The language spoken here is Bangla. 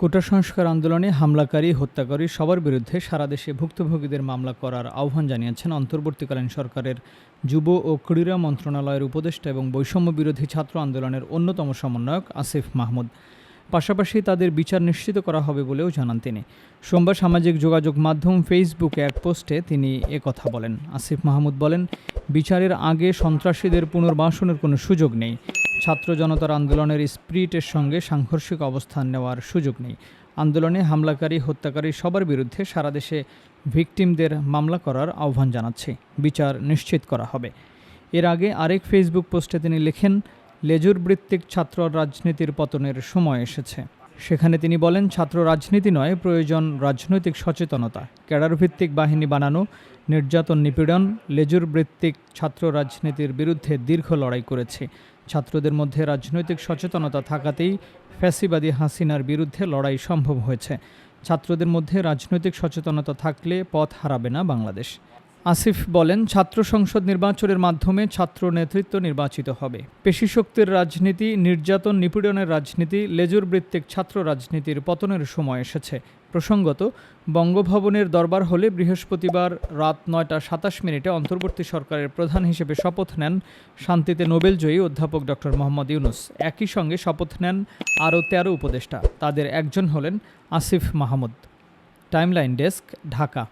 কোটা সংস্কার আন্দোলনে হামলাকারী, হত্যাকারী সবার বিরুদ্ধে সারা দেশে ভুক্তভোগীদের মামলা করার আহ্বান জানিয়েছেন অন্তর্বর্তীকালীন সরকারের যুব ও ক্রীড়া মন্ত্রণালয়ের উপদেষ্টা এবং বৈষম্য বিরোধী ছাত্র আন্দোলনের অন্যতম সমন্বয়ক আসিফ মাহমুদ। পাশাপাশি তাদের বিচার নিশ্চিত করা হবে বলেও জানান তিনি। সোমবার সামাজিক যোগাযোগ মাধ্যম ফেসবুকে এক পোস্টে তিনি কথা বলেন। আসিফ মাহমুদ বলেন, বিচারের আগে সন্ত্রাসীদের পুনর্বাসনের কোনো সুযোগ নেই। ছাত্র জনতার আন্দোলনের স্পিরিটের সঙ্গে সাংঘর্ষিক অবস্থান নেওয়ার সুযোগ নেই। আন্দোলনে হামলাকারী, হত্যাকারী সবার বিরুদ্ধে সারা দেশে ভিকটিমদের মামলা করার আহ্বান জানাচ্ছে। বিচার নিশ্চিত করা হবে। এর আগে আরেক ফেসবুক পোস্টে তিনি লেখেন, লেজুর বৃত্তিক ছাত্র রাজনীতির পতনের সময় এসেছে। সেখানে তিনি বলেন, ছাত্র রাজনীতি নয়, প্রয়োজন রাজনৈতিক সচেতনতা। ক্যাডার ভিত্তিক বাহিনী বানানো, নির্যাতন নিপীড়ন লেজুর বৃত্তিক ছাত্র রাজনীতির বিরুদ্ধে দীর্ঘ লড়াই করেছে। ছাত্রদের মধ্যে রাজনৈতিক সচেতনতা থাকাতেই ফ্যাসিবাদী হাসিনার বিরুদ্ধে লড়াই সম্ভব হয়েছে। ছাত্রদের মধ্যে রাজনৈতিক সচেতনতা থাকলে পথ হারাবে না বাংলাদেশ। আসিফ বলেন, ছাত্র সংসদ নির্বাচনের মাধ্যমে ছাত্র নেতৃত্ব নির্বাচিত হবে। পেশিশক্তির রাজনীতি, নির্যাতন নিপীড়নের রাজনীতি, লেজুর বৃত্তিক ছাত্র রাজনীতির পতনের সময় এসেছে। প্রসঙ্গত, বঙ্গভবনের দরবার হলে বৃহস্পতিবার রাত নয়টা সাতাশ মিনিটে অন্তর্বর্তী সরকারের প্রধান হিসেবে শপথ নেন শান্তিতে নোবেলজয়ী অধ্যাপক ডক্টর মোহাম্মদ ইউনুস। একই সঙ্গে শপথ নেন আরও তেরো উপদেষ্টা। তাদের একজন হলেন Asif Mahmud. Timeline desk, Dhaka.